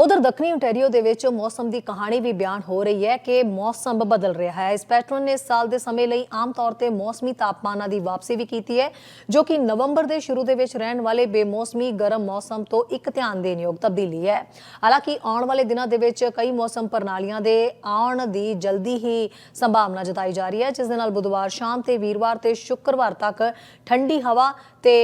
ਉਧਰ ਦੱਖਣੀ ontario ਦੇ ਵਿੱਚ ਮੌਸਮ ਦੀ ਕਹਾਣੀ ਵੀ ਬਿਆਨ ਹੋ ਰਹੀ ਹੈ ਕਿ ਮੌਸਮ ਬਦਲ ਰਿਹਾ ਹੈ। ਇਸ ਪੈਟਰਨ ਨੇ ਇਸ ਸਾਲ ਦੇ ਸਮੇਂ ਲਈ ਆਮ ਤੌਰ ਤੇ ਮੌਸਮੀ ਤਾਪਮਾਨਾਂ ਦੀ ਵਾਪਸੀ ਵੀ ਕੀਤੀ ਹੈ, ਜੋ ਕਿ ਨਵੰਬਰ ਦੇ ਸ਼ੁਰੂ ਦੇ ਵਿੱਚ ਰਹਿਣ ਵਾਲੇ ਬੇਮੌਸਮੀ ਗਰਮ ਮੌਸਮ ਤੋਂ ਇੱਕ ਧਿਆਨ ਦੇਣ ਯੋਗ ਤਬਦੀਲੀ ਹੈ। ਹਾਲਾਂਕਿ ਆਉਣ ਵਾਲੇ ਦਿਨਾਂ ਦੇ ਵਿੱਚ ਕਈ ਮੌਸਮ ਪ੍ਰਣਾਲੀਆਂ ਦੇ ਆਉਣ ਦੀ ਜਲਦੀ ਹੀ ਸੰਭਾਵਨਾ ਜਤਾਈ ਜਾ ਰਹੀ ਹੈ, ਜਿਸ ਦੇ ਨਾਲ ਬੁੱਧਵਾਰ, ਸ਼ਾਮ ਤੇ ਵੀਰਵਾਰ ਤੇ ਸ਼ੁੱਕਰਵਾਰ ਤੱਕ ਠੰਡੀ ਹਵਾ ਤੇ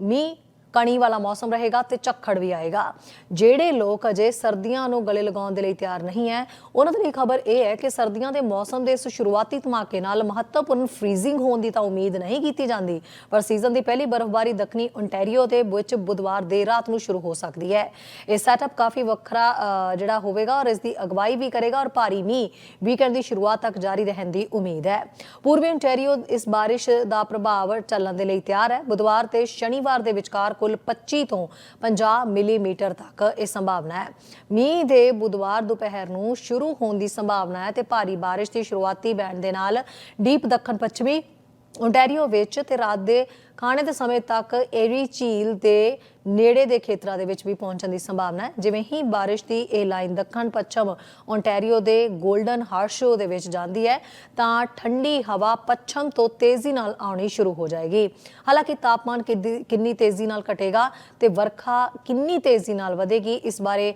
ਮੀਂਹ ਕਣੀ ਵਾਲਾ ਮੌਸਮ ਰਹੇਗਾ ਤੇ ਝੱਖੜ ਵੀ ਆਏਗਾ। ਜਿਹੜੇ ਲੋਕ ਅਜੇ ਸਰਦੀਆਂ ਨੂੰ ਗਲੇ ਲਗਾਉਣ ਦੇ ਲਈ ਤਿਆਰ ਨਹੀਂ ਹੈ, ਉਹਨਾਂ ਦੇ ਲਈ ਖਬਰ ਇਹ ਹੈ ਕਿ ਸਰਦੀਆਂ ਦੇ ਮੌਸਮ ਦੇ ਇਸ ਸ਼ੁਰੂਆਤੀ ਧਮਾਕੇ ਨਾਲ ਮਹੱਤਵਪੂਰਨ ਫ੍ਰੀਜ਼ਿੰਗ ਹੋਣ ਦੀ ਤਾਂ ਉਮੀਦ ਨਹੀਂ ਕੀਤੀ ਜਾਂਦੀ, ਪਰ ਸੀਜ਼ਨ ਦੀ ਪਹਿਲੀ ਬਰਫ਼ਬਾਰੀ ਦੱਖਣੀ ontario ਦੇ ਵਿੱਚ ਬੁੱਧਵਾਰ ਦੇਰ ਰਾਤ ਨੂੰ ਸ਼ੁਰੂ ਹੋ ਸਕਦੀ ਹੈ। ਇਹ ਸੈਟਅਪ ਕਾਫੀ ਵੱਖਰਾ ਜਿਹੜਾ ਹੋਵੇਗਾ ਔਰ ਇਸ ਦੀ ਅਗਵਾਈ ਵੀ ਕਰੇਗਾ ਔਰ ਭਾਰੀ ਮੀਂਹ ਵੀਕਐਂਡ ਦੀ ਸ਼ੁਰੂਆਤ ਤੱਕ ਜਾਰੀ ਰਹਿਣ ਦੀ ਉਮੀਦ ਹੈ। ਪੂਰਬੀ ontario ਇਸ ਬਾਰਿਸ਼ ਦਾ ਪ੍ਰਭਾਵ ਚੱਲਣ ਦੇ ਲਈ ਤਿਆਰ ਹੈ। ਬੁੱਧਵਾਰ ਤੇ ਸ਼ਨੀਵਾਰ ਦੇ ਵਿਚਕਾਰ ਕੁੱਲ 25 ਤੋਂ 50 ਮਿਲੀਮੀਟਰ ਤੱਕ ਇਹ ਸੰਭਾਵਨਾ ਹੈ। ਮੀਂਹ ਦੇ ਬੁੱਧਵਾਰ ਦੁਪਹਿਰ ਨੂੰ ਸ਼ੁਰੂ ਹੋਣ ਦੀ ਸੰਭਾਵਨਾ ਹੈ ਤੇ ਭਾਰੀ ਬਾਰਿਸ਼ ਦੀ ਸ਼ੁਰੂਆਤੀ ਬੈਂਡ ਦੇ ਨਾਲ ਡੀਪ ਦੱਖਣ ਪੱਛਮੀ ontario ਵਿੱਚ ਤੇ ਰਾਤ ਦੇ ਖਾਣੇ ਦੇ ਸਮੇਂ ਤੱਕ ਏਰੀ ਝੀਲ ਦੇ ਨੇੜੇ ਦੇ ਖੇਤਰਾਂ ਦੇ ਵਿੱਚ ਵੀ ਪਹੁੰਚਣ ਦੀ ਸੰਭਾਵਨਾ ਹੈ। ਜਿਵੇਂ ਹੀ ਬਾਰਿਸ਼ ਦੀ ਇਹ ਲਾਈਨ ਦੱਖਣ ਪੱਛਮ ontario ਦੇ 골ਡਨ ਹਾਰਸ਼ੋ ਦੇ ਵਿੱਚ ਜਾਂਦੀ ਹੈ, ਤਾਂ ਠੰਡੀ ਹਵਾ ਪੱਛਮ ਤੋਂ ਤੇਜ਼ੀ ਨਾਲ ਆਉਣੀ ਸ਼ੁਰੂ ਹੋ ਜਾਏਗੀ। ਹਾਲਾਂਕਿ ਤਾਪਮਾਨ ਕਿੱਦੀ- ਕਿੰਨੀ ਤੇਜ਼ੀ ਨਾਲ ਘਟੇਗਾ ਤੇ ਵਰਖਾ ਕਿੰਨੀ ਤੇਜ਼ੀ ਨਾਲ ਵਧੇਗੀ, ਇਸ ਬਾਰੇ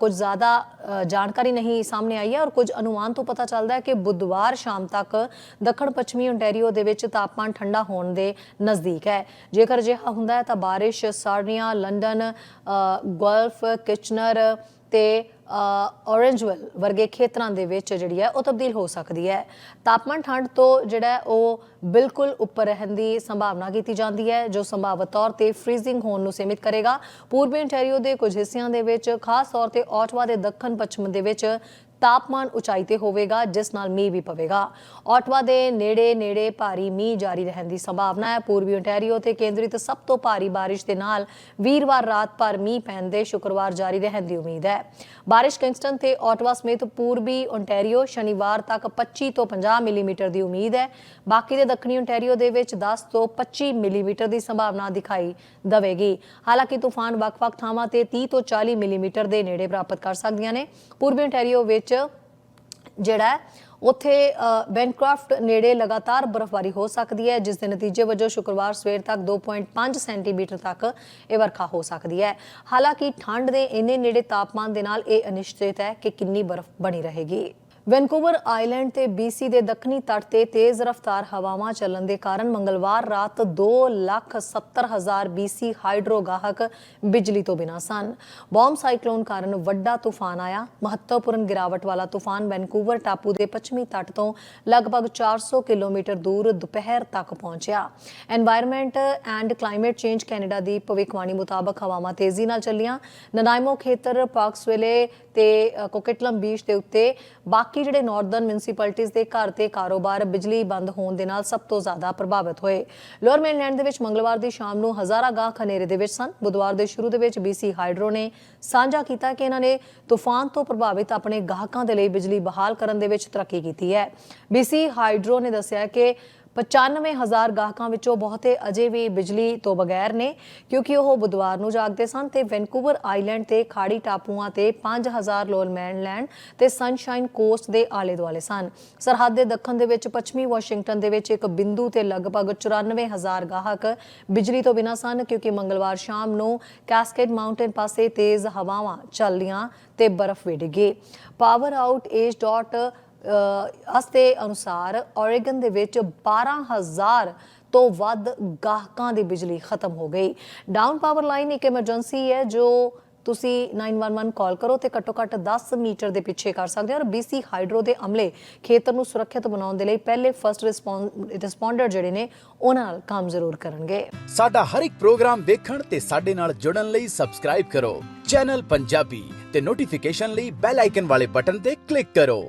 ਕੁਝ ਜ਼ਿਆਦਾ ਜਾਣਕਾਰੀ ਨਹੀਂ ਸਾਹਮਣੇ ਆਈ ਹੈ ਔਰ ਕੁਝ ਅਨੁਮਾਨ ਤੋਂ ਪਤਾ ਚੱਲਦਾ ਹੈ ਕਿ ਬੁੱਧਵਾਰ ਸ਼ਾਮ ਤੱਕ ਦੱਖਣ ਪੱਛਮੀ ontario ਦੇ ਵਿੱਚ ਤਾਪਮਾਨ ਠੰਡਾ ਹੋਣ ਦੇ ਨਜ਼ਦੀਕ ਹੈ। ਜੇਕਰ ਅਜਿਹਾ ਹੁੰਦਾ ਹੈ ਤਾਂ ਬਾਰਿਸ਼ ਸਾਰਨੀਆ ਲੰਡਨ ਅ, ਗਲਫ ਕਿਚਨਰ ਤੇ ਔਰੇਂਜਵਲ ਵਰਗੇ ਖੇਤਰਾਂ ਦੇ ਵਿੱਚ ਜਿਹੜੀ ਹੈ ਉਹ ਤਬਦੀਲ ਹੋ ਸਕਦੀ ਹੈ। ਤਾਪਮਾਨ ਠੰਡ ਤੋਂ ਜਿਹੜਾ ਉਹ ਬਿਲਕੁਲ ਉੱਪਰ ਰਹਿਣ ਦੀ ਸੰਭਾਵਨਾ ਕੀਤੀ ਜਾਂਦੀ ਹੈ ਜੋ ਸੰਭਾਵਤ ਤੌਰ ਤੇ ਫ੍ਰੀਜ਼ਿੰਗ ਹੋਣ ਨੂੰ ਸੀਮਿਤ ਕਰੇਗਾ। ਪੂਰਬੀ ontario ਦੇ ਕੁਝ ਹਿੱਸਿਆਂ ਦੇ ਵਿੱਚ ਖਾਸ ਤੌਰ ਤੇ ਆਟਵਾ ਦੇ ਦੱਖਣ ਪੱਛਮ ਦੇ ਵਿੱਚ ਤਾਪਮਾਨ ਉਚਾਈ ਤੇ ਹੋਵੇਗਾ, ਜਿਸ ਨਾਲ ਮੀਂਹ ਵੀ ਪਵੇਗਾ। ਆਟਵਾ ਦੇ ਨੇੜੇ ਨੇੜੇ ਭਾਰੀ ਮੀਂਹ ਜਾਰੀ ਰਹਿਣ ਦੀ ਸੰਭਾਵਨਾ ਹੈ। ਪੂਰਬੀ ontario ਤੇ ਕੇਂਦਰਿਤ ਸਭ ਤੋਂ ਭਾਰੀ ਬਾਰਿਸ਼ ਦੇ ਨਾਲ ਵੀਰਵਾਰ ਰਾਤ ਭਰ ਮੀਂਹ ਪੈਣ ਦੇ ਸ਼ੁੱਕਰਵਾਰ ਜਾਰੀ ਰਹਿਣ ਦੀ ਉਮੀਦ ਹੈ। ਬਾਰਿਸ਼ ਕਿੰਗਸਟਨ ਤੇ ਆਟਵਾ ਸਮੇਤ ਪੂਰਬੀ ontario ਸ਼ਨੀਵਾਰ ਤੱਕ 25 ਤੋਂ 50 ਮਿਲੀਮੀਟਰ ਦੀ ਉਮੀਦ ਹੈ। ਬਾਕੀ ਦੇ ਦੱਖਣੀ ontario ਦੇ ਵਿੱਚ 10 ਤੋਂ 25 ਮਿਲੀਮੀਟਰ ਦੀ ਸੰਭਾਵਨਾ ਦਿਖਾਈ ਦਵੇਗੀ। ਹਾਲਾਂਕਿ ਤੂਫਾਨ ਵੱਖ-ਵੱਖ ਥਾਵਾਂ ਤੇ 30 ਤੋਂ 40 ਮਿਲੀਮੀਟਰ ਦੇ ਨੇੜੇ ਪ੍ਰਾਪਤ ਕਰ ਸਕਦੀਆਂ ਨੇ। ਪੂਰਬੀ ontario ਵਿੱਚ ਜਿਹੜਾ ਹੈ, ਉੱਥੇ ਬੈਨਕ੍ਰਾਫਟ ਨੇੜੇ ਲਗਾਤਾਰ ਬਰਫ਼ਬਾਰੀ ਹੋ ਸਕਦੀ ਹੈ ਜਿਸ ਦੇ ਨਤੀਜੇ ਵਜੋਂ ਸ਼ੁੱਕਰਵਾਰ ਸਵੇਰ ਤੱਕ 2.5 ਸੈਂਟੀਮੀਟਰ ਤੱਕ ਇਹ ਵਰਖਾ ਹੋ ਸਕਦੀ ਹੈ। ਹਾਲਾਂਕਿ ਠੰਡ ਦੇ ਇੰਨੇ ਨੇੜੇ ਤਾਪਮਾਨ ਦੇ ਨਾਲ ਇਹ ਅਨਿਸ਼ਚਿਤ ਹੈ ਕਿ ਕਿੰਨੀ ਬਰਫ਼ ਬਣੀ ਰਹੇਗੀ। ਵੈਨਕੂਵਰ ਆਈਲੈਂਡ ਤੇ BC ਦੇ ਦੱਖਣੀ ਤੱਟ ਤੇ ਤੇਜ਼ ਰਫ਼ਤਾਰ ਹਵਾਵਾਂ ਚੱਲਣ ਦੇ ਕਾਰਨ ਮੰਗਲਵਾਰ ਰਾਤ 2,70,000 BC ਹਾਈਡਰੋ ਗਾਹਕ ਬਿਜਲੀ ਤੋਂ ਬਿਨਾਂ ਸਨ। ਬੌਮ ਸਾਈਕਲੋਨ ਕਾਰਨ ਵੱਡਾ ਤੂਫਾਨ ਆਇਆ। ਮਹੱਤਵਪੂਰਨ ਗਿਰਾਵਟ ਵਾਲਾ ਤੂਫਾਨ ਵੈਨਕੂਵਰ ਟਾਪੂ ਦੇ ਪੱਛਮੀ ਤੱਟ ਤੋਂ ਲਗਭਗ 400 ਕਿਲੋਮੀਟਰ ਦੂਰ ਦੁਪਹਿਰ ਤੱਕ ਪਹੁੰਚਿਆ। Environment and climate change Canada ਦੀ ਭਵਿੱਖਬਾਣੀ ਮੁਤਾਬਕ ਹਵਾਵਾਂ ਤੇਜ਼ੀ ਨਾਲ ਚੱਲੀਆਂ। ਨਨਾਇਮੋ ਖੇਤਰ ਪਾਰਕਸਵਿਲੇ ਤੇ ਅ, ਕੋਕਿਟਲਮ ਬੀਚ ਦੇ ਉੱਤੇ ਬਾਕੀ ਜਿਹੜੇ ਨਾਰਦਰਨ ਮਿਊਨਿਸਪੈਲਿਟੀਜ਼ ਦੇ ਘਰ ਤੇ ਕਾਰੋਬਾਰ ਬਿਜਲੀ ਬੰਦ ਹੋਣ ਦੇ ਨਾਲ ਸਭ ਤੋਂ ਜ਼ਿਆਦਾ ਪ੍ਰਭਾਵਿਤ ਹੋਏ। ਲੋਅਰ ਮੇਨਲੈਂਡ ਦੇ ਵਿੱਚ ਮੰਗਲਵਾਰ ਦੀ ਸ਼ਾਮ ਨੂੰ ਹਜ਼ਾਰਾਂ ਗਾਹਕ ਹਨੇਰੇ ਦੇ ਵਿੱਚ ਸਨ। ਬੁੱਧਵਾਰ ਦੇ ਸ਼ੁਰੂ ਦੇ ਵਿੱਚ ਬੀਸੀ ਹਾਈਡਰੋ ਨੇ ਸਾਂਝਾ ਕੀਤਾ ਕਿ ਇਹਨਾਂ ਨੇ ਤੂਫਾਨ ਤੋਂ ਪ੍ਰਭਾਵਿਤ ਆਪਣੇ ਗਾਹਕਾਂ ਦੇ ਲਈ ਬਿਜਲੀ ਬਹਾਲ ਕਰਨ ਦੇ ਵਿੱਚ ਤਰੱਕੀ ਕੀਤੀ ਹੈ। ਬੀਸੀ ਹਾਈਡਰੋ ਨੇ ਦੱਸਿਆ ਕਿ 95000 ਗਾਹਕਾਂ ਵਿੱਚੋਂ ਬਹੁਤੇ ਅਜੇ ਵੀ ਬਿਜਲੀ ਤੋਂ ਬਗੈਰ ਨੇ, ਕਿਉਂਕਿ ਉਹ ਬੁੱਧਵਾਰ ਨੂੰ ਜਾਗਦੇ ਸਨ ਤੇ ਵੈਨਕੂਵਰ ਆਈਲੈਂਡ ਤੇ ਖਾੜੀ ਟਾਪੂਆਂ ਤੇ 5000 ਲੋਲ ਮੈਨਲੈਂਡ ਤੇ ਸਨਸ਼ਾਈਨ ਕੋਸਟ ਦੇ ਆਲੇ ਦੁਆਲੇ ਸਨ। ਸਰਹੱਦ ਦੇ ਦੱਖਣ ਦੇ ਵਿੱਚ, ਪੱਛਮੀ ਵਾਸ਼ਿੰਗਟਨ ਦੇ ਵਿੱਚ ਇੱਕ ਬਿੰਦੂ ਤੇ ਲਗਭਗ 94000 ਗਾਹਕ ਬਿਜਲੀ ਤੋਂ ਬਿਨਾਂ ਸਨ, ਕਿਉਂਕਿ ਮੰਗਲਵਾਰ ਸ਼ਾਮ ਨੂੰ ਕੈਸਕੇਡ ਮਾਊਂਟੇਨ ਪਾਸੇ ਤੇਜ਼ ਹਵਾਵਾਂ ਚੱਲੀਆਂ ਤੇ ਬਰਫ਼ ਵੀ ਡਿੱਗੀ। ਪਾਵਰ ਆਊਟ ਏਜ ਡਾਟ ਅਸਤੇ ਅਨੁਸਾਰ ਓਰੇਗਨ ਦੇ ਵਿੱਚ 12000 ਤੋਂ ਵੱਧ ਗਾਹਕਾਂ ਦੀ ਬਿਜਲੀ ਖਤਮ ਹੋ ਗਈ। ਡਾਊਨ ਪਾਵਰ ਲਾਈਨ ਇੱਕ ਐਮਰਜੈਂਸੀ ਹੈ ਜੋ ਤੁਸੀਂ 911 ਕਾਲ ਕਰੋ ਤੇ ਘੱਟੋ ਘੱਟ 10 ਮੀਟਰ ਦੇ ਪਿੱਛੇ ਕਰ ਸਕਦੇ ਹੋ ਔਰ BC ਹਾਈਡਰੋ ਦੇ ਅਮਲੇ ਖੇਤਰ ਨੂੰ ਸੁਰੱਖਿਅਤ ਬਣਾਉਣ ਦੇ ਲਈ ਪਹਿਲੇ ਫਰਸਟ ਰਿਸਪੌਂਡਰ ਜਿਹੜੇ ਨੇ ਉਹਨਾਂ ਨਾਲ ਕੰਮ ਜ਼ਰੂਰ ਕਰਨਗੇ। ਸਾਡਾ ਹਰ ਇੱਕ ਪ੍ਰੋਗਰਾਮ ਦੇਖਣ ਤੇ ਸਾਡੇ ਨਾਲ ਜੁੜਨ ਲਈ ਸਬਸਕ੍ਰਾਈਬ ਕਰੋ। ਚੈਨਲ ਪੰਜਾਬੀ ਤੇ ਨੋਟੀਫਿਕੇਸ਼ਨ ਲਈ ਬੈਲ ਆਈਕਨ ਵਾਲੇ ਬਟਨ ਤੇ ਕਲਿੱਕ ਕਰੋ।